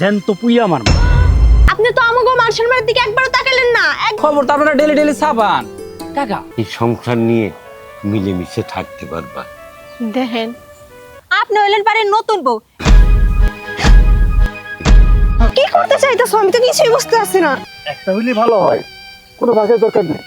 জ্যান্ত পুইয়া আমার আপনি তো আমাকে মান সম্মানের দিকে একবারও তাকালেন না এক খবর তো আপনারা ডেলি ডেলি ছাপান। কাকা এই সংসার নিয়ে মিলেমিশে থাকতে পারবা। দেখেন আপনি হইলেন বাড়ির নতুন বউ। কি করতে চাইতেছো? আমি তো কিছুই বুঝতে পারছি না। একটা হইলে ভালো হয়। কোনো ভাগের দরকার নেই।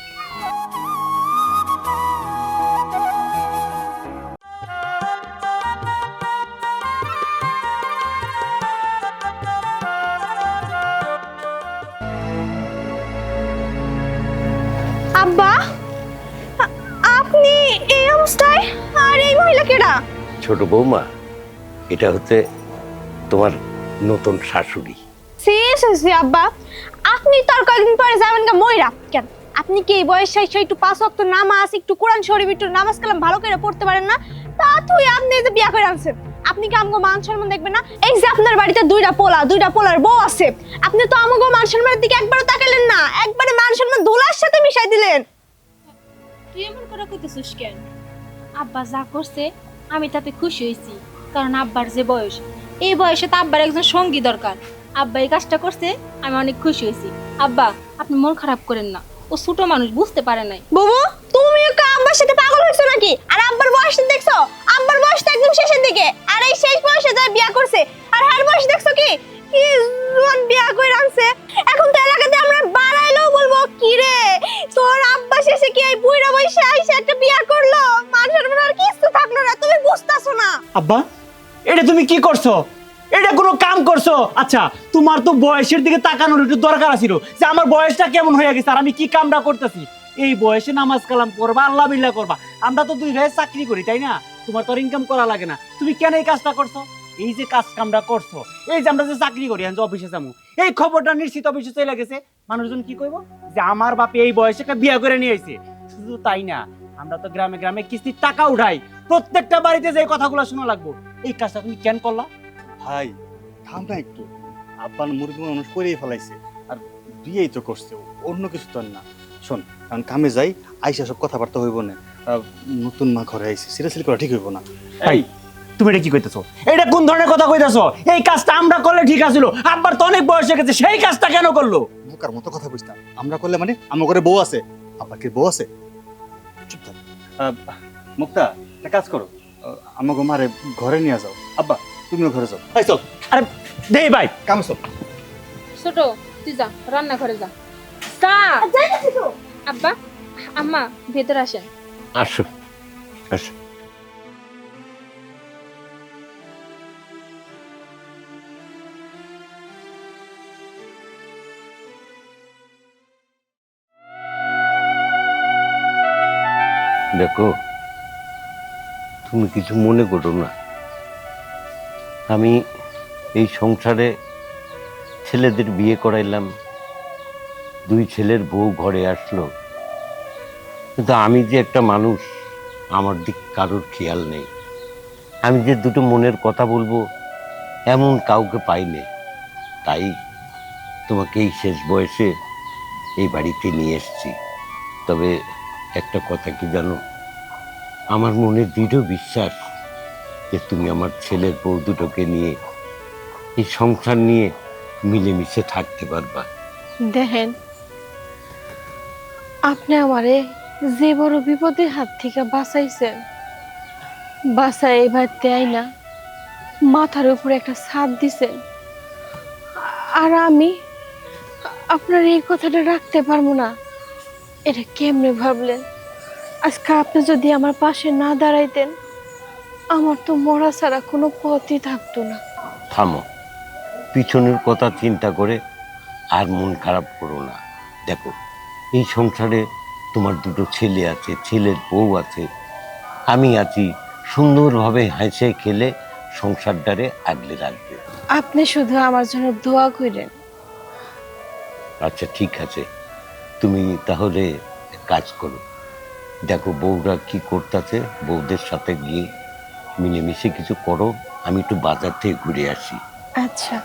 ছোট বৌমা এটা হচ্ছে তোমার নতুন শাশুড়ি। আব্বা। আপনি তো আর কয়েকদিন পরে যাবেন গা ময়রা কেন? আপনি কি এই বয়সে এসে একটু পাঁচ ওয়াক্ত নামাজ একটু কোরআন শরীফ একটু নামাজ কালাম ভালো করে পড়তে পারেন না? তা তুই আপনি যে বিয়া করে আনছেন আপনি কি আমগো মান সম্মান দেখবেন না? এই যে আপনার বাড়িতে দুইটা পোলা দুইটা পোলার বউ আছে আপনি তো আমগো মান সম্মানের দিকে একবারও তাকালেন না একবারে মান সম্মান দোলার সাথে মিশাই দিলেন। তুই এমন করে কইতেছিস কেন? আব্বা যা করছে আমি তাতে খুশি হয়েছি, কারণ আব্বার যে বয়স, এই বয়সে তো আব্বার একজন সঙ্গী দরকার। আব্বা এই কাজটা করছে, আমি অনেক খুশি হয়েছি। আব্বা, আপনি মন খারাপ করেন না, ও ছোট মানুষ, বুঝতে পারে নাই। বুবু তুমি কি আব্বার সাথে পাগল হয়েছো নাকি? আর আব্বার বয়স দেখছ? আব্বার বয়স তো একদম শেষের দিকে, আর এই শেষ বয়সে যা বিয়া করছে, আর হার বয়স দেখছ কি? আমরা কোনো কাম করছ? আচ্ছা তোমার তো বয়সের দিকে তাকানোর একটু দরকার যে আমার বয়সটা কেমন হয়ে গেছে আর আমি কি কামটা করতেছি? এই বয়সে নামাজ কালাম করবা, আল্লাহ করবা। আমরা তো দুই ভাই চাকরি করি, তাই না? তোমার তো ইনকাম করা লাগে না। তুমি কেন এই কাজটা করছ? এই যে কাজ কামটা করছ এই যে আমরা যে চাকরি করি আমি যে অফিসে যাব এই খবরটা নিশ্চিত অফিসে চলে গেছে। মানুষজন কি কইব? যে আমার বাপে এই বয়সে একটা বিয়া করে নিয়ে আইছে। শুধু তাই না আমরা তো গ্রামে গ্রামে কিস্তির টাকা উঠাই। প্রত্যেকটা বাড়িতে যে কথাগুলো শোনা লাগবো। এই কাজটা তুমি কেন করলা? ভাই থাম না একটু। আব্বান মুরগি মানুষ করেই ফেলাইছে। আর বিয়েই তো করছে অন্য কিছু তো না। শোন কারণ কামে যাই আইসা সব কথাবার্তা হইব না। আহ, নতুন মা ঘরে আইসি সিরিয়াসলি করা ঠিক হইব না। এই তুমি এটা কি কইতেছো? এটা কোন ধরনের কথা কইতেছো? এই কাজটা আমরা করলে ঠিক আছিল। আব্বার তো অনেক বয়স হয়ে গেছে সেই কাজটা কেন করল? বোকার মতো কথা বুঝতাম আমরা করলে মানে আমার ঘরে বউ আছে। আব্বার কি বউ আছে? চুপ থাক। মুক্তা একটা কাজ করো। আমাকে মারে ঘরে নিয়ে যাও। আব্বা তুমিও ঘরে যাও। এই চল। আরে দেই ভাই। কাম চল। ছোট তুই যা রান্না ঘরে যা যা আব্বা আম্মা ভেতরে আসেন। আসো আসো। দেখো, তুমি কিছু মনে করো না। আমি এই সংসারে ছেলেদের বিয়ে করাইলাম, দুই ছেলের বউ ঘরে আসলো। কিন্তু আমি যে একটা মানুষ, আমার দিক কারোর খেয়াল নেই। আমি যে দুটো মনের কথা বলব, এমন কাউকে পাইনি তাই তোমাকে এই শেষ বয়সে এই বাড়িতে নিয়ে এসেছি। তবে একটা কথা কি জানো? আমার মনে দৃঢ় বিশ্বাস যে তুমি আমার ছেলের বউ দুটোকে নিয়ে এই সংসার নিয়ে মিলেমিশে থাকতে পারবা। দেখেন, আপনি আমারে যে বড় বিপদের হাত থেকে বাঁচাইছেন বাঁচাই এবার দেয় না মাথার উপরে একটা ছাদ দিছেন। আর আমি আপনার এই কথাটা রাখতে পারব না। এটা কেমনে ভাবলেন? আজকে আপনি যদি আমার পাশে না দাঁড়াইতেন আমার তো মরা ছাড়া কোনো পথই থাকতো না। থামো। পিছনের কথা চিন্তা করে আর মন খারাপ করো না। দেখো এই সংসারে তোমার দুটো ছেলে আছে ছেলের বউ আছে। আমি আছি সুন্দরভাবে হেসে খেলে সংসারটারে আগলে রাখবে। আপনি শুধু আমার জন্য দোয়া করেন আচ্ছা ঠিক আছে। তুমি তাহলে কাজ করো। দেখো বউরা কি করতেছে? বউদের সাথে গিয়ে মিলেমিশে কিছু করো আমি একটু বাজার থেকে ঘুরে আসি। আচ্ছা।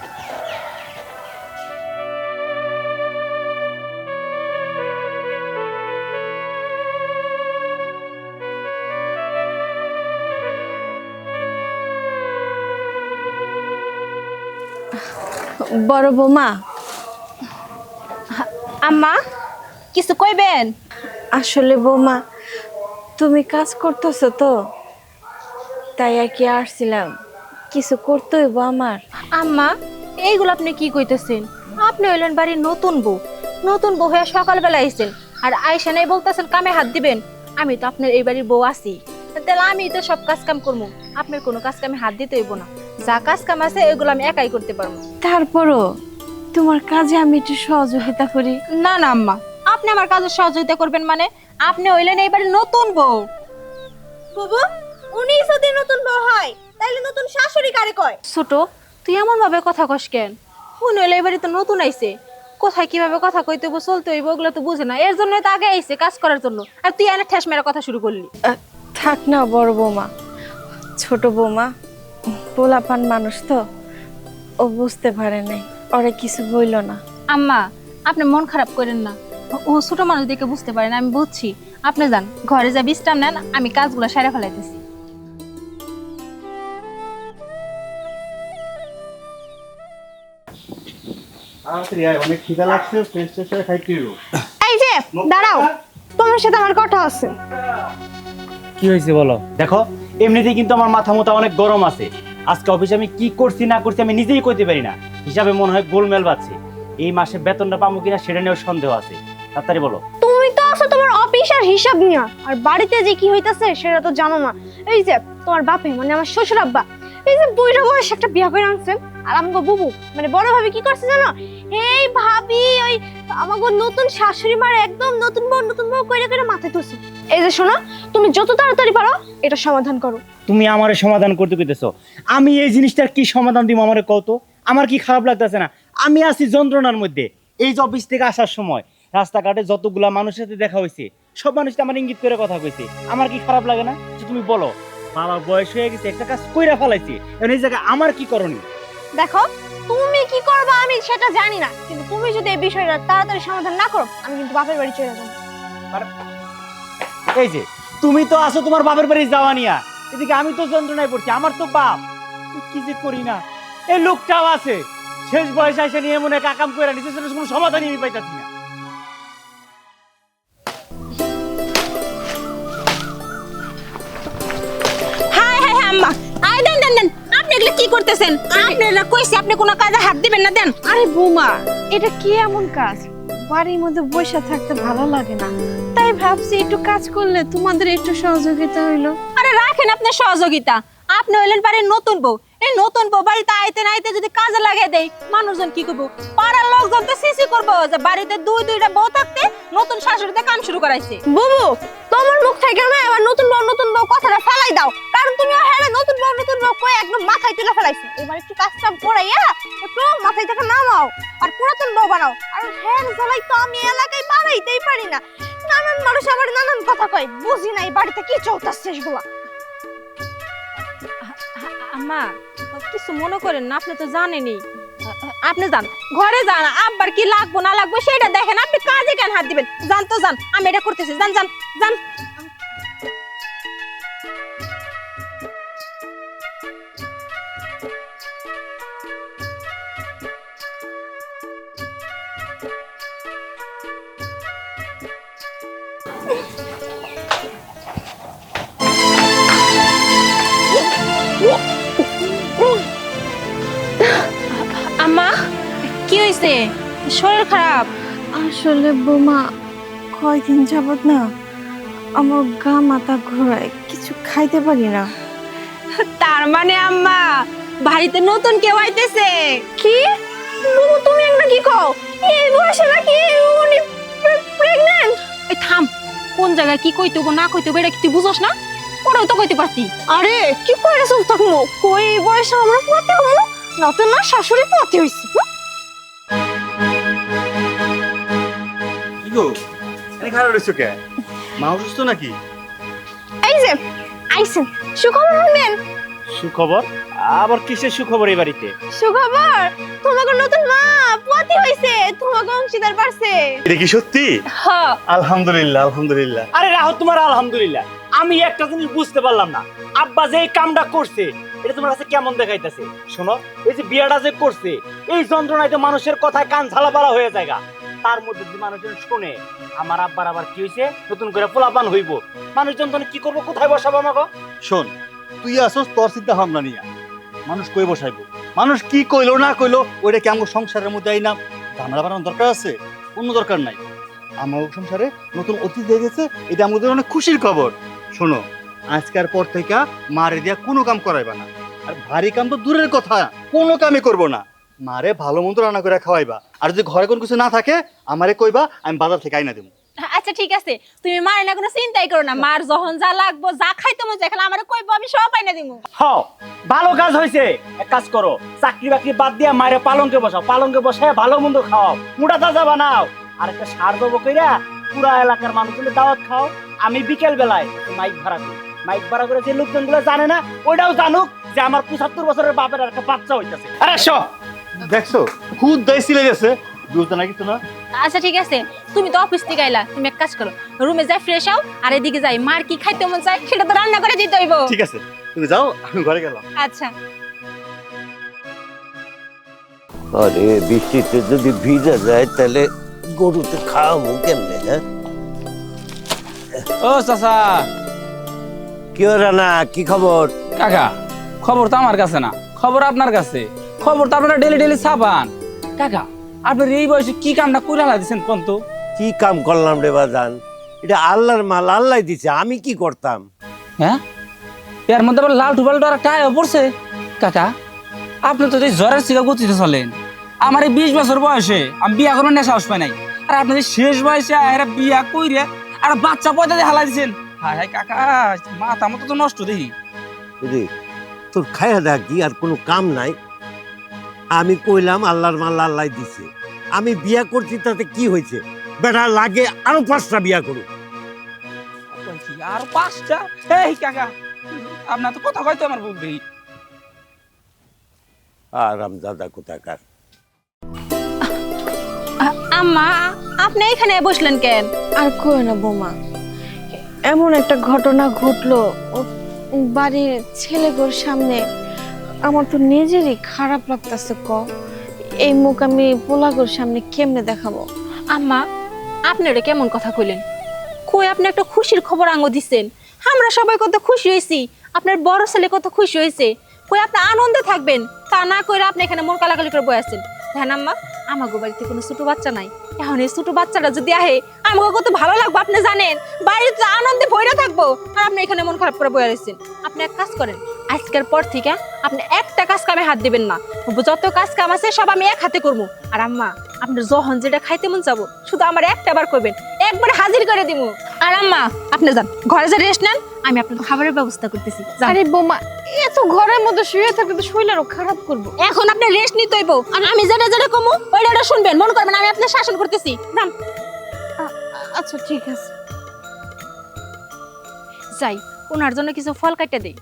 বড় বৌমা। আম্মা কিছু কইবেন? আসলে বৌমা তুমি কাজ করতেছো তো? তাই আর কি আসছিলাম। কিছু করতে হইব আমার। আম্মা এইগুলো আপনি কি কইতেছেন? আপনি হইলেন বাড়ির নতুন বউ। নতুন বউ হয়ে সকালবেলা আইছেন আর আইসা নাই বলতেছেন কামে হাত দিবেন। আমি তো আপনার এই বাড়ির বউ আছি। তাহলে আমি তো সব কাজ কাম করব। আপনার কোনো কাজ কামে হাত দিতে হইব না। যা কাজ কাম আছে এগুলো আমি একাই করতে পারব। তারপরও তোমার কাজে আমি একটু সহযোগিতা করি। না না আম্মা। আপনি আমার কাজে সহযোগিতা করবেন মানে আপনি হইলেন এই বাড়ির নতুন বউ। বাবু উনি যদি নতুন বউ হয় তাহলে নতুন শাশুড়ি কারে কয়? ছোট তুই এমন ভাবে কথা কস কেন? উনি হইলে এবারে তো নতুন আইছে। কোথায় কীভাবে কথা কইতে হইব চলতে হইব ওগুলো তো বুঝে না। এর জন্য তো আগে আইছে কাজ করার জন্য। আর তুই এনে ঠেস মেরা কথা শুরু করলি। থাক না বড় বৌমা। ছোট বৌমা পোলাপান মানুষ তো ও বুঝতে পারে নাই ওরে কিছু বইল না। আম্মা আপনি মন খারাপ করেন না। ও ছোট মানুষ দেখে বুঝতে পারেন আমি বুঝছি। আপনি যান ঘরে যা বিশ্রাম নেন আমি কাজগুলো সেরে ফেলাইতেছি। অনেক খিদা লাগছে ফ্রেশ ফ্রেশ খাইতে এই যে দাঁড়াও তোমার সাথে আমার কথা আছে। কি হয়েছে বলো? দেখো এমনিতেই কিন্তু আমার মাথা মোটা অনেক গরম আছে। আজকে অফিসে আমি কি করছি না করছি আমি নিজেই কইতে পারি না। হিসাবে মনে হয় গোলমেল পাচ্ছে এই মাসে বেতনটা পাবো কিনা সেটা নিয়েও সন্দেহ আছে। তাড়াতাড়ি বলো। তুমি তো আছো তোমার অফিসের হিসাব নিয়া। আর বাড়িতে যে কি হইতাছে সেটা তো জানো না। এই যে তোমার বাপে মানে আমার শ্বশুর আব্বা এই যে বুইরা বয়স একটা বিয়া করে আনছেন আর আমাকে বুবু মানে বড় ভাবি কি করছে জানো? এই ভাবি ওই আমাকে নতুন শাশুড়ি মার একদম নতুন বউ নতুন বউ কইরা কইরা মাথায় তুলছে। এই যে শোনো তুমি যত তাড়াতাড়ি পারো এটা সমাধান করো। তুমি আমারে সমাধান করতে কইতেছো। আমি এই জিনিসটার কি সমাধান দিব আমারে কত আমার কি খারাপ লাগতেছে না? আমি আছি যন্ত্রণার মধ্যে। এই যে অফিস থেকে আসার সময় রাস্তাঘাটে যতগুলা মানুষের সাথে দেখা হয়েছে সব মানুষটা আমার ইঙ্গিত করে কথা কইছে। আমার কি খারাপ লাগে না? যে তুমি বলো বাবার বয়স হয়ে গেছে একটা কাজ কইরা ফেলাইছি এখন এই জায়গায় আমার কি করণীয়? দেখো তুমি কি করবে আমি সেটা জানি না কিন্তু তুমি যদি এই বিষয়টা তাড়াতাড়ি সমাধান না করো আমি কিন্তু বাপের বাড়ি চলে যাব। এই যে তুমি তো আসো তোমার বাপের বাড়ি যাওয়া নিয়া এদিকে আমি তো যন্ত্রণায় পড়ছি আমার তো বাপ কি যে করি না? এই লোকটাও আছে শেষ বয়সে এসে নিয়ে মনে কাকাম করে সেটা কোনো সমাধানই আমি পাইতাছি না। করতেছেন? আপনারা কইছি আপনি কোনো কাজে হাত দিবেন না দেন। আরে বৌমা এটা কি এমন কাজ? বাড়ির মধ্যে বসে থাকতে ভালো লাগে না। তাই ভাবছি একটু কাজ করলে তোমাদের একটু সহযোগিতা হইল। আরে রাখেন আপনার সহযোগিতা। আপনি হইলেন বাড়ির নতুন বউ। এই নতুন বউ বাড়িতে আইতে না আইতে যদি কাজে লাগিয়ে দেয় মানুষজন কি করব? পাড়ার লোকজন তো সিসি করব যে বাড়িতে দুই দুইটা বউ থাকতে নতুন শাশুড়িতে কাম শুরু করাইছে। বুবু তোমার মুখ থেকে না এবার নতুন বউ নতুন বউ কথাটা ফেলাই দাও। কারণ তুমি হ্যাঁ নতুন বউ নতুন বউ কয়ে একদম মাথায় তুলে ফেলাইছো। এবার একটু কাজ কাম করাইয়া একটু মাথায় থেকে নামাও আর পুরাতন বউ বানাও। আর হ্যাঁ জ্বালাই তো আমি এলাকায় বাড়াইতেই পারি না। নানান মানুষ আবার নানান কথা কয়। বুঝি নাই বাড়িতে কি চলতেছে সেগুলা আম্মা কিছু মনে করেন না, আপনি তো জানেনই। আপনি যান, ঘরে যান, আব্বার কি লাগবো না লাগবো সেটা দেখেন, আপনি কাজে কেন হাত দিবেন? যান তো যান, আমি এটা করতেছি, যান যান যান। শরীর খারাপ। আসলে বৌমা কয়দিন যাবত না আমার গা মাথা ঘোরায় কিছু খাইতে পারি না। তার মানে আম্মা বাড়িতে নতুন কেউ আইতেছে। কি? তুমি একটা কি কও? এই বয়সে নাকি উনি প্রেগন্যান্ট এই থাম কোন জায়গায় কি কইতে না কইতে এটা কি তুই বুঝোস না? ওরাও তো কইতে পারতি। আরে কি চুপ থাকব কই বয়সে আমরা পথে হব নতুন না শাশুড়ি পথে হইছে গো এনে খারাপ রয়েছো কে? মা অসুস্থ নাকি? এই যে আইসেন সুখবর শুনবেন সুখবর? আবার কিসের সুখবর এই বাড়িতে? সুখবর? তোমাকে নতুন মা হইছে। তোমাকে অংশীদার পারছে। এটা কি সত্যি? হ্যাঁ আলহামদুলিল্লাহ আলহামদুলিল্লাহ। আরে রাহত তোমার আলহামদুলিল্লাহ। আমি একটা জিনিস বুঝতে পারলাম না। আব্বা যে এই কামটা করছে এটা তোমার কাছে কেমন দেখাইতেছে? শোনো এই যে বিয়াটা যে করছে এই যন্ত্রণায় তো মানুষের কথায় কান ঝালাপালা হয়ে যায়। তার মধ্যে যদি মানুষজন শুনে, আমার আব্বার আবার কি হয়েছে নতুন করে পোলাপান হইব। মানুষজন তখন কি করব? কোথায় বসাবো আমাকে শোন, তুই আসস, তোর চিন্তা ভাবনা নিয়া। মানুষ কই বসাইবো? মানুষ কি কইলো, না কইলো, ওইটা কি আমার সংসারের মধ্যে আই না ঝামেলা বানানোর দরকার আছে? কোনো দরকার নাই। আমার সংসারে নতুন অতিথি হয়ে গেছে, এটা আমাদের অনেক খুশির খবর। শোনো, আজকের পর থেকে মারে দিয়া কোনো কাম করাইবা না। আর ভারী কাম তো দূরের কথা, কোনো কামই করব না। মারে ভালো মন্দ রান্না করে খাওয়াইবা। আর যদি ঘরে কোনো কিছু না থাকে আমারে কইবা আমি বাজার থেকে আইনা দেবো আচ্ছা ঠিক আছে। তুমি মার না কোনো চিন্তাই করো না। মার যখন যা লাগবো যা খাইতে মন চাই খালি আমার কইবো আমি সব আইনা দিমু। হও ভালো কাজ হয়েছে এক কাজ করো চাকরি বাকরি বাদ দিয়া মায়ের পালঙ্কে বসাও। পালঙ্কে বসায় ভালো মন্দ খাও মুড়া তাজা বানাও। আর একটা সার দেবো কইরা পুরা এলাকার মানুষগুলো দাওয়াত খাও। আমি বিকেল বেলায় মাইক ভাড়া করি। মাইক ভাড়া করে যে লোকজনগুলো জানে না ওইটাও জানুক যে আমার পঁচাত্তর বছরের বাপের একটা বাচ্চা হইতাছে। আরে শো দেখছ? খুদ সিলে গেছে। বুঝতে না কিছু না। আচ্ছা ঠিক আছে। তুমি তো অফিস থেকে আইলা। তুমি এক কাজ করো। রুমে যাই ফ্রেশ হও আর এদিকে যাই। মার কি খাইতে মন চাই সেটা তো রান্না করে দিতে হইব। ঠিক আছে। তুমি যাও আমি ঘরে গেলাম। আচ্ছা। আরে বৃষ্টিতে যদি ভিজে যায় তাহলে গরুতে খাওয়াবো কেমনে হ্যাঁ? ও চাচা। কি রানা? কি খবর? কাকা খবর তো আমার কাছে না। খবর আপনার কাছে। খবর তো আপনারা ডেলি ডেলি ছাপান। কাকা আপনার এই বয়সে কি কামটা করে দিচ্ছেন কোন তো? কি কাম করলাম রে বাজান? এটা আল্লাহর মাল আল্লাহ দিছে আমি কি করতাম? হ্যাঁ? এর মধ্যে আবার লাল টুবাল আর টায় পড়ছে। কাকা আপনি তো এই জ্বরের শিকা গতিতে চলেন। আমার এই বিশ বছর বয়সে আমি বিয়া করার নেশা সাহস পাই নাই। আর আপনি এই শেষ বয়সে এরা বিয়া কইরে আর বাচ্চা পয়দা দিয়ে হালা দিচ্ছেন হায় হায় কাকা মাথা মতো তো নষ্ট দেখি। তোর খায়া দেখ কি আর কোনো কাম নাই। আমি কইলাম আল্লাহর মাল আল্লাহ দিছে। আমি বিয়া করছি তাতে কি হয়েছে? বেটা লাগে আরও পাঁচটা বিয়া করুক। আর পাঁচটা? এই কাকা আপনার তো কথা কইতে আমার বলবি আরাম দাদা কোথাকার? আম্মা আপনি এখানে বসলেন কেন? আর কই না বোমা এমন একটা ঘটনা ঘটলো। ও বাড়ির ছেলেগুলোর সামনে আমার তো নিজেরই খারাপ লাগতেছে, ক। এই মুখ আমি পোলাগোর সামনে কেমনে দেখাবো? আম্মা আপনি এটা কেমন কথা কইলেন? কই, আপনি একটা খুশির খবর আঙ্গ দিচ্ছেন আমরা সবাই কত খুশি হয়েছি আপনার বড় ছেলে কত খুশি হয়েছে কই, আপনি আনন্দে থাকবেন। তা না কইরা আপনি এখানে মন কালাকালি করে বয়ে আছেন। ধ্যান আম্মা, আমাগো বাড়িতে কোনো ছোট বাচ্চা নাই। এখন এই ছোট বাচ্চাটা যদি আহে আমাকে কত ভালো লাগবে, আপনি জানেন। বাড়িতে আনন্দে ভরে থাকব। আর আপনি এখানে মন খারাপ করে বয়ে রয়েছেন আপনি এক কাজ করেন আজকের পর থেকে আপনি একটা কাজ কামে হাত দিবেন না। যত কাজ কাম আছে সব আমি এক হাতে করব। আর আম্মা আপনার যখন যেটা খাইতে মন চাবো শুধু আমার একটা বার করবেন। একবার হাজির করে দিব আর আম্মা আপনি যান ঘরে যে রেস্ট নেন আমি আপনার খাবারের ব্যবস্থা করতেছি। আরে বোমা এত ঘরের মধ্যে শুয়ে থাকলে তো শরীর আরও খারাপ করব। এখন আপনি রেস্ট নিতে হইব। আর আমি যেটা যেটা কমু ওইটা ওটা শুনবেন মনে করবেন আমি আপনার শাসন করতেছি। যান। আচ্ছা ঠিক আছে। যাই ওনার জন্য কিছু ফল কাটতে দেই।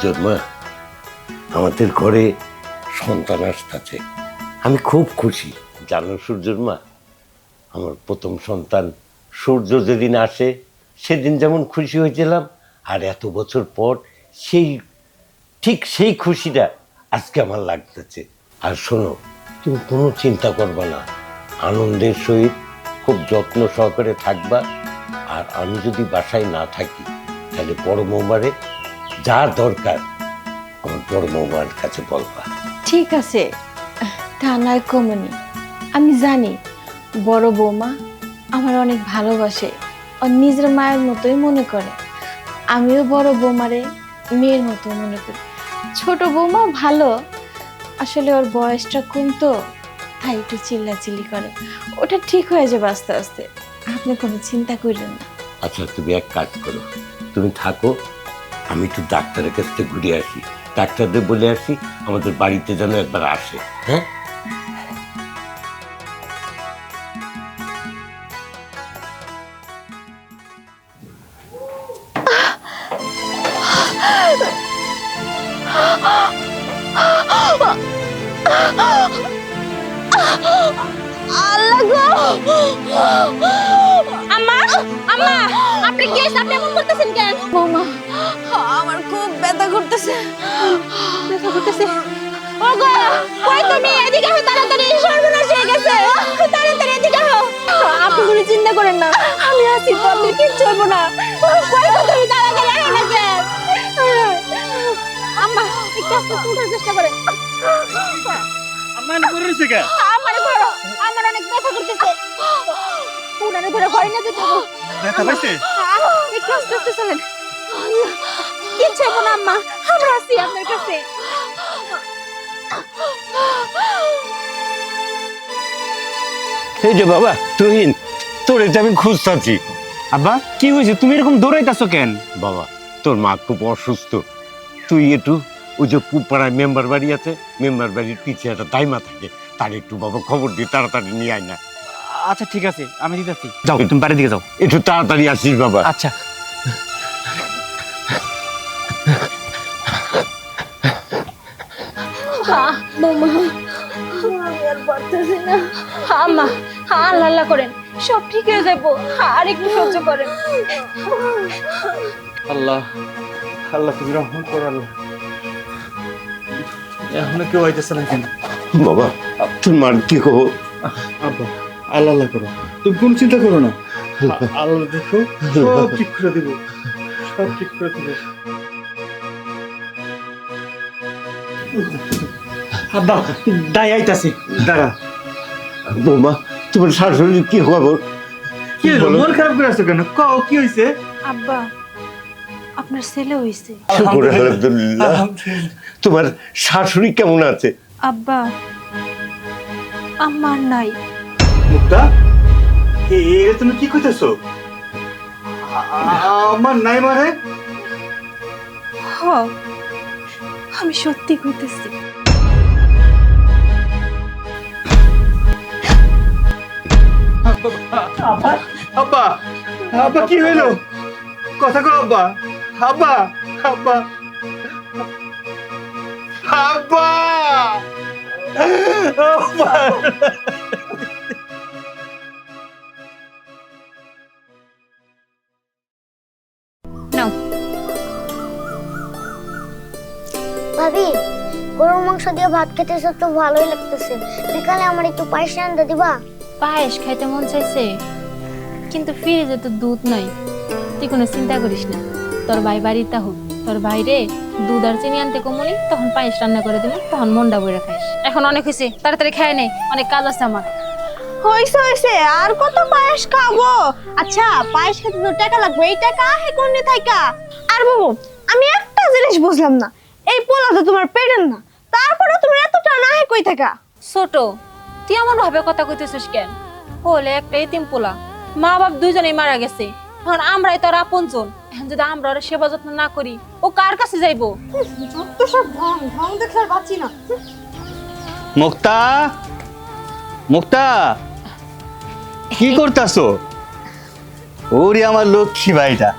সূর্যর মা আমাদের ঘরে সন্তান আসতেছে। আমি খুব খুশি। জানো সূর্যর মা, আমার প্রথম সন্তান সূর্য যেদিন আসে, সেদিন যেমন খুশি হয়েছিলাম, আর এত বছর পর সেই, ঠিক সেই খুশিটা আজকে আমার লাগতেছে। আর শোনো, তুমি কোনো চিন্তা করবা না। আনন্দের সহিত খুব যত্ন সহকারে থাকবা। আর আমি যদি বাসায় না থাকি, তাহলে বৌমারে যা দরকার আমার বড় বৌমার কাছে বলবা। ঠিক আছে তা নয় কমনি। আমি জানি বড় বৌমা আমার অনেক ভালোবাসে ও নিজের মায়ের মতোই মনে করে। আমিও বড় বৌমারে মেয়ের মতো মনে করি। ছোট বৌমা ভালো আসলে ওর বয়সটা কম তো তাই একটু চিল্লাচিল্লি করে। ওটা ঠিক হয়ে যাবে আস্তে আস্তে। আপনি কোনো চিন্তা করেন না। আচ্ছা তুমি এক কাজ করো তুমি থাকো আমি একটু ডাক্তারের কাছ থেকে ঘুরে আসি। ডাক্তারদের বলে আসি আমাদের বাড়িতে যেন একবার আসে। হ্যাঁ? আম্মা আম্মা আপনি কি? হয়েছে? আপনি এমন করতেছেন কেন? ব্যথা করতেছে? ব্যথা করতেছে। ওগো কই তুমি এদিকে আসো তাড়াতাড়ি সর্বনাশ হয়ে গেছে। তাড়াতাড়ি এদিকে আসো। আপনি কোনো চিন্তা করেন না আমি আছি তো আপনি কিচ্ছু হইব না। কই তো তুমি তাড়াতাড়ি আসো না আম্মা একটু আস্তে উঠার চেষ্টা করেন। আমার করে রয়েছে কে? আমার ধরো আমার অনেক ব্যথা করতেছে। উনানে ধরে ঘরে না যেতে। দেখা পাইছে? একটু আস্তে আস্তে চলেন। কিচ্ছু আপনার কাছে। এই যে বাবা তুহিন তোর এটা আমি খুঁজতাছি। আব্বা কি হয়েছে? তুমি এরকম দৌড়াইতেছো কেন? বাবা তোর মা খুব অসুস্থ। তুই একটু ওই যে পুপাড়ায় মেম্বার বাড়ি আছে মেম্বার বাড়ির পিছিয়ে একটা দাইমা থাকে তার একটু বাবা খবর দিয়ে তাড়াতাড়ি নিয়ে আয় না। আচ্ছা ঠিক আছে আমি দিতেছি। যাও। তুমি বাড়ির দিকে যাও। একটু তাড়াতাড়ি আসিস বাবা। আচ্ছা। বৌমা আমি আর পারতেছি না আম্মা আল্লাহ আল্লাহ করেন সব ঠিক হয়ে যাব আর একটু সহ্য করেন। আল্লাহ আল্লাহ তুমি রহমত করো আল্লাহ। এখনও কেউ আইতেছে না কেন? বাবা তোর মার কি কহো আব্বা আল্লাহ আল্লাহ করো। তুমি কোন চিন্তা করো না। আল্লাহ দেখো সব ঠিক করে দিব। সব ঠিক করে দিব। আব্বা দাই আইতাছি। দাঁড়া। বৌমা তোমার শাশুড়ির কি খবর? কি হলো মন খারাপ করে আছো কেন? কও কি হয়েছে আব্বা আপনার ছেলে হইছে। শুকুর আলহামদুলিল্লাহ। তোমার শাশুড়ি কেমন আছে? আব্বা আমার নাই। মুক্তা? তুমি কি কইতেছো? আমার নাই মানে? হ আমি সত্যি কইতেছি। আব্বা আব্বা কি হইল? কথা আব্বা। আব্বা আব্বা। আব্বা! আব্বা! ভাবি গরুর মাংস দিয়ে ভাত খেতে সব তো ভালোই লাগতেছে। বিকালে আমার একটু পায়েস রান্না দিবা? পায়েস খাইতে মন চাইছে কিন্তু ফ্রিজে তো দুধ নাই। তুই কোনো চিন্তা করিস না তোর ভাই বাড়িতে হোক তোর বাইরে দুধ আর চিনি আনতে কমনি তখন পায়েস রান্না করে দিবি তখন মন্ডা বইরা খাইস। এখন অনেক হয়েছে তাড়াতাড়ি খাই নেই অনেক কাজ আছে আমার। হইছে হইছে আর কত পায়েস খাব? আচ্ছা পায়েস খেতে তো টাকা লাগবে এই টাকা হে কোনে থাইকা? আর বাবু আমি একটা জিনিস বুঝলাম না এই পোলা তো তোমার পেটের না তারপরে তুমি এতটা না হে কই থাকা ছোট তুই এমন ভাবে কথা কইতেছিস কেন? হলে একটা এতিম পোলা। মা বাপ দুইজনেই মারা গেছে। এখন আমরাই তোর আপনজন। এখন যদি আমরা ওর সেবা যত্ন না করি ও কার কাছে যাইবো? তো সব ঢং ঢং দেখে আর বাঁচি না। মুক্তা! মুক্তা! কি করতাছো? ওরে আমার লক্ষ্মী ভাইটা।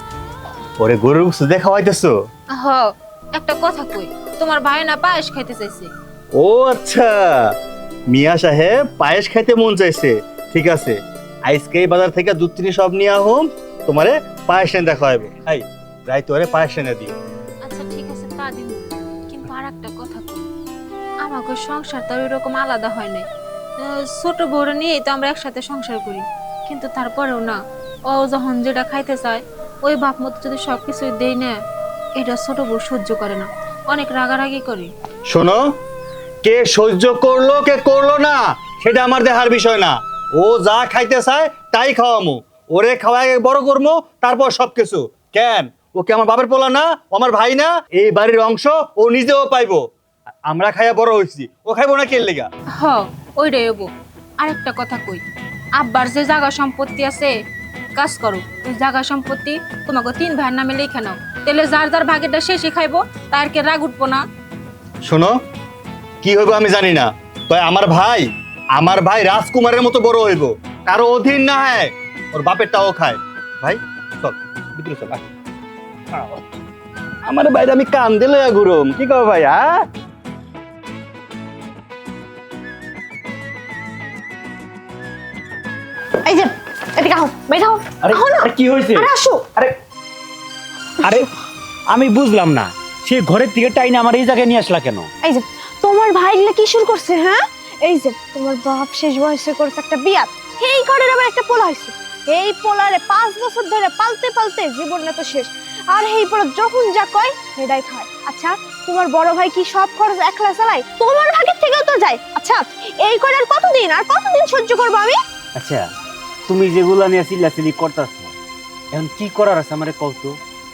ওরে গরুর দেখা হইতেছো হ একটা কথা কই। তোমার ভাই না পায়েস খাইতে চাইছে। ও আচ্ছা। মিয়া সাহেব পায়েস খাইতে মন চাইছে। ঠিক আছে আজকে বাজার থেকে দুধ চিনি সব নিয়ে আহম তোমারে পায়েস এনে দেখা হবে এই রাই তোরে পায়েস এনে দিও। আচ্ছা ঠিক আছে তা দিন। কিন্তু আর একটা কথা আমাকে সংসার তো ওইরকম আলাদা হয় নাই। ছোট বউরা নিয়েই তো আমরা একসাথে সংসার করি। কিন্তু তারপরেও না ও যখন যেটা খাইতে চায় ওই বাপ মতো যদি সবকিছু দেই না এটা ছোট বউ সহ্য করে না। অনেক রাগারাগি করে। শোনো কে সহ্য করল কে করল না সেটা আমার দেহার বিষয় না। ও যা খাইতে চায় তাই খাওয়ামু। ওরে খাওয়াই বড় করব তারপর সবকিছু। কেন? ও ওকে আমার বাপের পোলা না? ও আমার ভাই না? এই বাড়ির অংশ ও নিজেও পাইবো। আমরা খাইয়া বড় হয়েছি ও খাইবো না কে লেগা? হ ওইটাই হব আরেকটা কথা কই। আব্বার যে জায়গা সম্পত্তি আছে কাজ করো। ওই জায়গা সম্পত্তি তোমাকে তিন ভাইয়ের নামে লিখে নাও। তাহলে যার যার ভাগেরটা শেষে খাইবো তার কে রাগ উঠবো না। শোনো কি হইব আমি জানি না। তবে আমার ভাই আমার ভাই রাজকুমারের মতো বড় হইব। কারও অধীন না হয় ওর বাপেরটাও খায়। ভাই চল ভিতরে চল আমার বাইরে আমি কান দিলে গুরুম কি কব ভাই হ্যাঁ এই যে এদিকে আহ বাইরে আহ আরে আহ না। আরে কি হয়েছে আরে আসো। আরে আরে আমি বুঝলাম না। সে ঘরের থেকে টাইনে আমার এই জায়গায় নিয়ে আসলা কেন? এই যে তোমার ভাই এগুলা কি শুরু করছে হ্যাঁ? এই যে, তোমার বাপ শেষ বয়সে করছে একটা বিয়া এই ঘরের আবার একটা পোলা হয়েছে। এই পোলারে পাঁচ বছর ধরে পালতে পালতে জীবনটা তো শেষ। আর এই পোলা যখন যা কয় সেটাই খায়। আচ্ছা তোমার বড় ভাই কি সব খরচ একলা চালায়? তোমার ভাগের থেকেও তো যায়। আচ্ছা এই করে আর কতদিন আর কতদিন সহ্য করব আমি? আচ্ছা তুমি যেগুলা নিয়ে চিল্লাচিল্লি করতেছ, এখন কি করার আছে আমার কত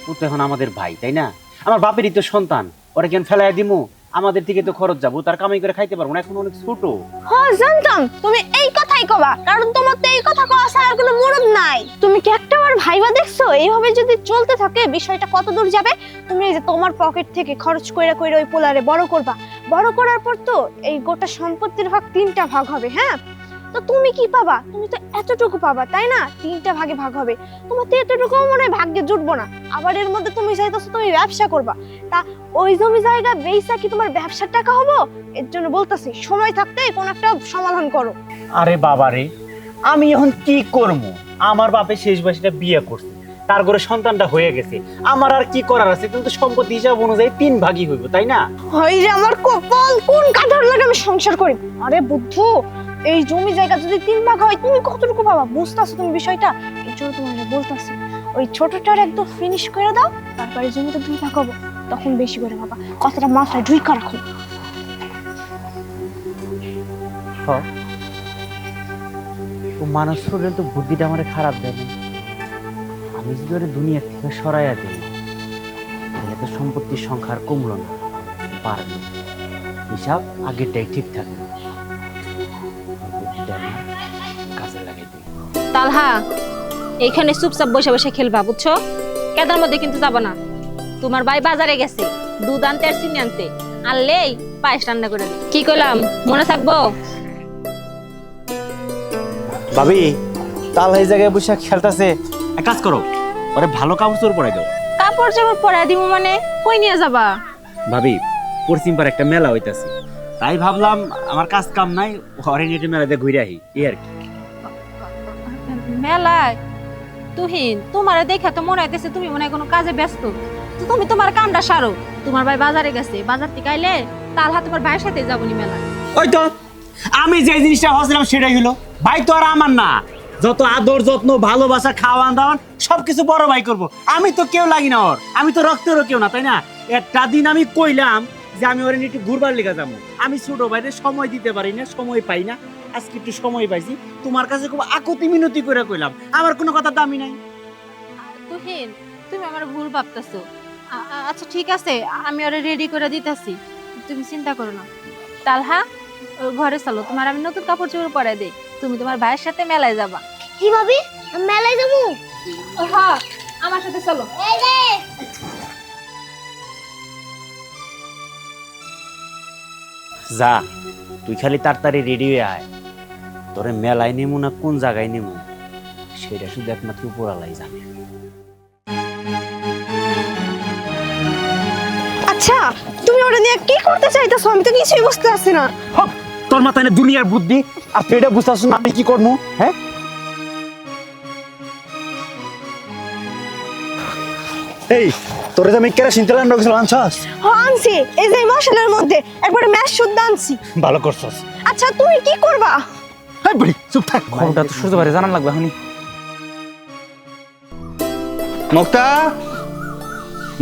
ও তো এখন আমাদের ভাই, তাই না? আমার বাপেরই তো সন্তান, ওরা কেন ফেলাই দিমু? আমাদের থেকে তো খরচ যাব, তার কামাই করে খাইতে পারব না, এখন অনেক ছোট। হ্যাঁ জানতাম। তুমি এই কথাই কবা, কারণ তোমার তো এই কথা কওয়া ছাড়া কোনো মুরদ নাই। তুমি কি একটা বার ভাইবা দেখছ? এইভাবে যদি চলতে থাকে, বিষয়টা কত দূর যাবে? তুমি এই যে তোমার পকেট থেকে খরচ কইরা কইরা ওই পোলারে বড় করবা। বড় করার পর তো এই গোটা সম্পত্তির ভাগ তিনটা ভাগ হবে হ্যাঁ? তো তুমি কি পাবা? তুমি তো এতটুকু পাবা তাই না? তিনটা ভাগে ভাগ হবে। তোমার তো এতটুকু মনে হয় ভাগ্যে জুটবো না। আবার এর মধ্যে তুমি চাইতেছো তুমি ব্যবসা করবা। তা ওই জমি জায়গা বেচা কি তোমার ব্যবসার টাকা হব? এর জন্য বলতেছি সময় থাকতে কোন একটা সমাধান করো। আরে বাবা রে আমি এখন কি করব? আমার বাপে শেষ বয়সটা বিয়ে করছে। তার ঘরে সন্তানটা হয়ে গেছে। আমার আর কি করার আছে? কিন্তু সম্পত্তি হিসাব অনুযায়ী তিন ভাগই হইব তাই না? হয় যে আমার কপাল কোন কাঠার লাগে আমি সংসার করি? আরে বুদ্ধু এই জমি জায়গা যদি তিন ভাগ হয়, তুমি কতটুকু পাবা? বুঝতেছো তুমি বিষয়টা? এর জন্য তোমার বলতেছি, ওই ছোটটার একদম ফিনিশ করে দাও, তারপরে জমিতে দুই ভাগ হব, তখন বেশি করে পাবা। কথাটা মাথায় ঢুইকা রাখো। ও মানুষ তো বুদ্ধিটা আমার খারাপ দেয় আমি যদি ওরে দুনিয়া থেকে সরাইয়া দিই সম্পত্তির সংখ্যা আর কমলো না। বাড়বে হিসাব আগেরটাই ঠিক থাকবে। তালহা এইখানে চুপচাপ বসে বসে খেলবা বুঝছ? কেদার মধ্যে কিন্তু যাবা না। তোমার ভাই বাজারে গেছে দুধ আনতে আর চিনি আনতে। আনলেই পায়েস রান্না করে কি কইলাম মনে থাকব? ভাবি তাল এই জায়গায় বসে খেলতেছে। এক কাজ করো ওরে ভালো কাপড় পরাই দাও। কাপড় চাপড় পরে দিব মানে? কই নিয়ে যাবা? ভাবি পশ্চিম পার একটা মেলা হইতাছে। তাই ভাবলাম আমার কাজ কাম নাই ঘরে নিয়ে মেলাতে ঘুরে আহি এই আর কি। মেলায় তুহিন, তোমার দেখা তো মনে হইতেছে তুমি মনে হয় কোনো কাজে ব্যস্ত। তো তুমি তোমার কামটা সারো। তোমার ভাই বাজারে গেছে। বাজার থেকে আইলে তালহা তোমার ভাইয়ের সাথে যাবনি মেলা। ওই তো, আমি যে জিনিসটা ভাবছিলাম সেটাই হলো, ভাই তো আর আমার না। যত আদর যত্ন, ভালোবাসা, খাওয়ান দাওয়ান, সবকিছু বড় ভাই করব। আমি তো কেউ লাগি না ওর। আমি তো রক্তেরও কেউ না, তাই না? একটা দিন আমি কইলাম যে আমি ওর একটু ঘুরবার লেগে যাব। আমি ছোট ভাইরে সময় দিতে পারি না সময় পাই না। আজকে একটু সময় পাইছি। তোমার কাছে খুব আকুতি মিনতি করে কইলাম। আমার কোনো কথা দামি নাই। তুহিন তুমি আমার ভুল ভাবতেছো। আচ্ছা ঠিক আছে। আমি ওরে রেডি করে দিতেছি। তুমি চিন্তা করো না। তালহা ঘরে চলো। তোমার আমি নতুন কাপড় চোপড় পরে দেই। তুমি তোমার ভাইয়ের সাথে মেলায় যাবা। কি ভাবি? মেলায় যাব? হ্যাঁ আমার সাথে চলো। এই যে তুই খালি তাড়াতাড়ি রেডি হয়ে আয়। তোরে মেলায় নেমু না কোন জায়গায় নেমু? সেটা শুধু একমাত্র উপরালাই জানে। আচ্ছা তুমি ওটা নিয়ে কি করতে চাইতেছো? আমি তো কিছুই বুঝতে পারছি না। হপ, তোর মাথায় না দুনিয়ার বুদ্ধি? আর তুই এটা বুঝতে পারছিস না আমি কি করব? হ্যাঁ? এই তোরে যে আমি কেরাসিন তেল আনতে গেছিলাম আনছাস? হ্যাঁ আনছি। এই যে মশলার মধ্যে একবারে ম্যাশ শুদ্ধ আনছি। ভালো করছস। আচ্ছা তুমি কি করবা? এই বুড়ি চুপ থাক। খবরটা তো শুনতে পারে জানার লাগবে এখনই। মুক্তা?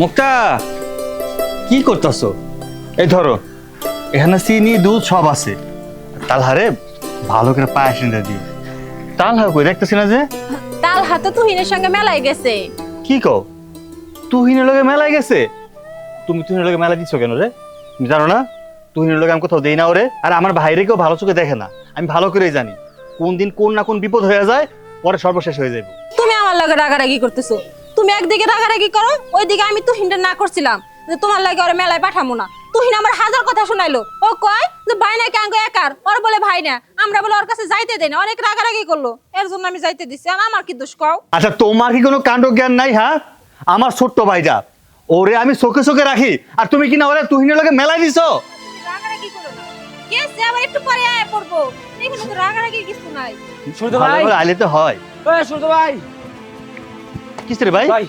মুক্তা? কি করতেছো? এই ধরো এখানে চিনি দুধ সব আছে। তালহারে ভালো করে পায়েস এনে দিও তালহা কই দেখতেছি না যে? তালহা তো তুহিনের সঙ্গে মেলায় গেছে। কি কও? তুহিনের লগে মেলায় গেছে? তুমি তুহিনের লগে মেলা দিচ্ছ কেন রে? তুমি জানো না? তুহিনের লগে আমি কোথাও দেই না ওরে। আর আমার ভাইরে কেউ ভালো চোখে দেখে না। আমি ভালো করেই জানি। কোন দিন কোন না কোন বিপদ হয়ে যায় পরে সর্বশেষ হয়ে যাবে তুমি আমার লাগে রাগারাগি করতেছো। তুমি একদিকে রাগারাগি করো ওইদিকে আমি তুহিনটা না করছিলাম যে তোমার লাগে ওরে মেলায় পাঠামো না। তুহিন আমার হাজার কথা শোনাইলো। ও কয় যে ভাই না কেন একার ওর বলে ভাই না। আমরা বলে ওর কাছে যাইতে দেই না। অনেক রাগারাগি করল। এর জন্য আমি যাইতে দিছি। আর আমার কি দোষ কও? আচ্ছা তোমার কি কোনো কাণ্ড জ্ঞান নাই হ্যাঁ? আমার ছোট্ট ভাইটা। ওরে আমি চোখে চোখে রাখি। আর তুমি কি না ওরে তুহিনের লগে মেলায় দিছো? রাগারাগি করো না। গেছে আবার একটু পরে আয়া পড়ব। এখানে তো রাগারাগি কিছু নাই। সূর্য ভাই। আইলে তো হয়। ওই সূর্য ভাই। কিসে ভাই? ভাই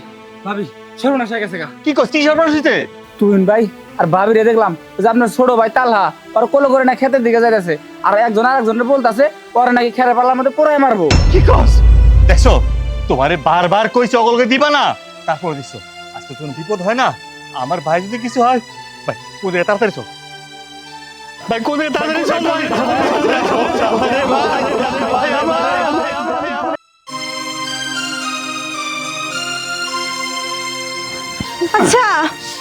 ভাবি সর্বনাশ হয়ে গেছে গা। কি করছিস? কি সর্বনাশ হইছে? তুহিন ভাই আর ভাবিরে দেখলাম যে আপনার ছোট ভাই তালহা আর কোলো করে না খেতের দিকে যাইতেছে। আর একজন আর একজনের বলতাছে ওরা নাকি খেরে পাল্লার মধ্যে পুরাই মারবো। কি কস দেখছ তোমারে বারবার কইছি অগলকে দিবা না। তারপর দিছো। আজকে যখন বিপদ হয় না? আমার ভাই যদি কিছু হয় ভাই কোথায় তাড়াতাড়ি চল। ভাই কোথায় তাড়াতাড়ি চল আচ্ছা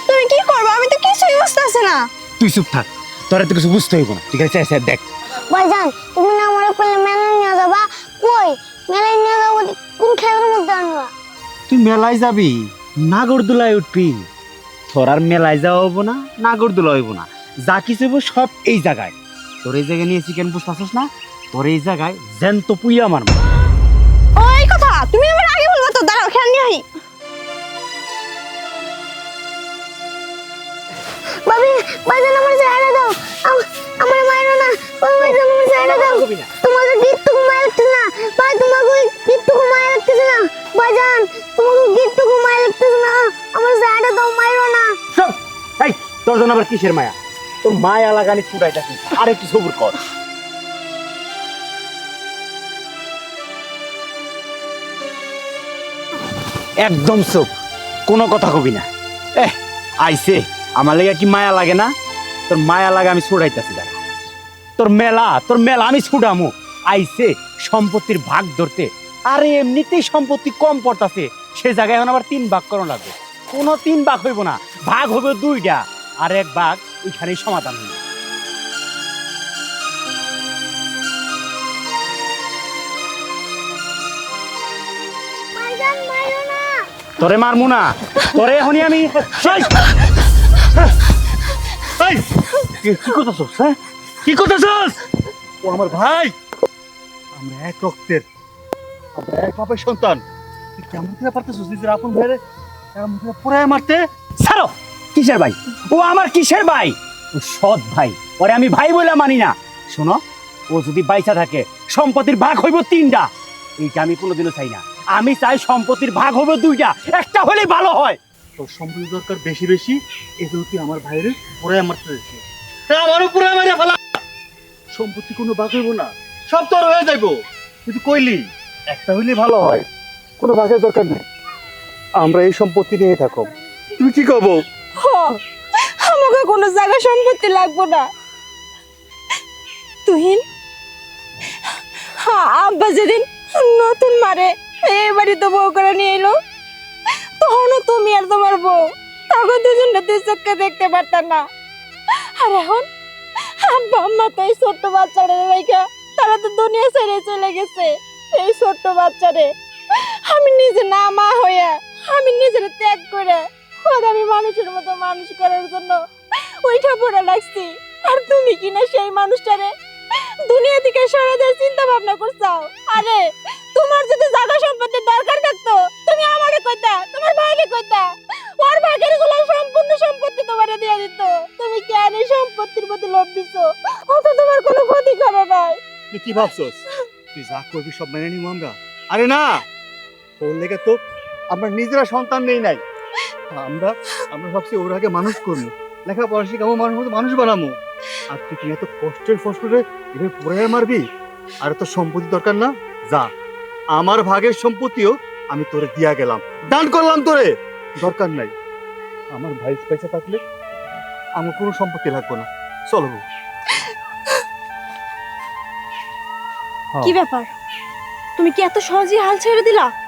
তুমি কি করবে? আমি তো কিছুই বুঝতেছি না। তুই চুপ থাক। তোরা তো কিছু বুঝতে হইব না ঠিক আছে? স্যার দেখ। ভাইজান তুমি না আমার করলে মেলা নিয়ে যাবা? কই? মেলায় নিয়ে যাব কোন খেলার মধ্যে আনবা? তুই মেলায় যাবি? নাগরদোলায় উঠবি। তোর আর মেলায় যাওয়া হব না নাগরদোলা হইব না। যা কিছু হইবো সব এই জায়গায়। তোর এই জায়গায় নিয়ে চিকেন আসিস না? তোর এই জায়গায় জ্যান্ত পুইয়া আমার ওই কথা তুমি আমার আগে বলবা তো দাঁড়াও খেয়াল নিয়ে ভাবি ভাইজান আমার জায়গা দাও। আমার মায়ের না। ও আমার জায়গা দাও তোমাকে গিট্টু লাগতেছে না। ভাই তোমাকে গিট্টু মায়ের লাগতেছে না। ভাইজান তোমাকে গিট্টু লাগতেছে না। আমার জায়গা দাও মায়ের না। সব এই তোর জন্য আবার কিসের মায়া? তোর মায়া লাগানি ছুটাইতাছি আর একটু সবুর কর। একদম চুপ। কোনো কথা কবি না। এ আইসে আমার লেগে কি মায়া লাগে না? তোর মায়া লাগে আমি ছুটাইতাছি দাঁড়া। তোর মেলা তোর মেলা আমি ছুটামু আইসে সম্পত্তির ভাগ ধরতে। আরে এমনিতেই সম্পত্তি কম পড়তাছে। সে জায়গায় এখন আবার তিন ভাগ করানো লাগবে। কোনো তিন ভাগ হইব না। ভাগ হবে দুইটা। আর এক ভাগ ওইখানেই সমাধান হইবে। তোরে মারমু না। তোরে এখনই আমি! কি- হ্যাঁ? কি ও আমার ভাই। আমরা এক রক্তের এক বাপের সন্তান। কেমন নিজের আপন ভাইরে? এমন করে পুরাই মারতে? ছাড়ো, কিসের ভাই? ও আমার কিসের ভাই? ও সৎ ভাই। ওরে আমি ভাই বলে মানি না। শোনো, ও যদি বাইচা থাকে, সম্পত্তির ভাগ হইব তিনটা। এইটা আমি কোনোদিনও চাই না। আমি চাই সম্পত্তির ভাগ হবে দুইটা। একটা হলেই ভালো হয়। সম্পত্তি দরকার বেশি বেশি এই জন্য তুই আমার ভাইরে পুরাই মারতে আমারও পুরাই মারে ফেলা। সম্পত্তি কোনো বাক হইব না সব তোর হয়ে যাইবো। তুই কইলি একটা হইলে ভালো হয়। কোনো ভাগের দরকার নেই। আমরা এই সম্পত্তি নিয়ে থাকো তুমি কি কব আমাকে কোনো জায়গা সম্পত্তি লাগবো না। তুহিন হ্যাঁ আব্বা যেদিন নতুন মারে এই বাড়ি তো বউ করে নিয়ে এলো। তখনও তুমি আর তোমার বউ, তখন দুজনটা দুই চোখকে দেখতে পারতাম না। আর এখন আব্বা তো এই ছোট্ট বাচ্চারে রেখা তারা তো দুনিয়া ছেড়ে চলে গেছে। এই ছোট্ট বাচ্চারে আমি নিজে না মা হইয়া আমি নিজের ত্যাগ করে ওর আমি মানুষের মতো মানুষ করার জন্য ওইটা পড়ে লাগছি। আর তুমি কি না সেই মানুষটারে দুনিয়া থেকে সরে চিন্তা ভাবনা করছাও? আরে তোমার যদি জায়গা সম্পত্তির দরকার থাকতো, তুমি আমারে কইতা, তোমার ভাইরে কইতা। ওর ভাগেরগুলো সম্পূর্ণ সম্পত্তি তোমারে দিয়ে দিত। তুমি কেন এই সম্পত্তির প্রতি লোভ দিছো? ও তো তোমার কোনো ক্ষতি করে নাই। তুই কি ভাবছস? তুই যা করবি সব মেনে নিব আমরা। আরে না! ওর লেগে তো আমরা নিজেরা সন্তান নেই নাই। আমরা আমরা ভাবছি ওর আগে মানুষ করব। লেখাপড়া শিখাবো, মানুষ মতো মানুষ বানাবো। আর তুই কি এত কষ্টের ফসলে এভাবে পড়ে মারবি? আর তো সম্পত্তি দরকার না? যা। আমার ভাগের সম্পত্তিও আমি তোরে দিয়া গেলাম। দান করলাম তোরে। দরকার নাই। আমার ভাই পয়সা থাকলে আমার কোনো সম্পত্তি লাগবে না। চলো কি ব্যাপার? তুমি কি এত সহজে হাল ছেড়ে দিলা?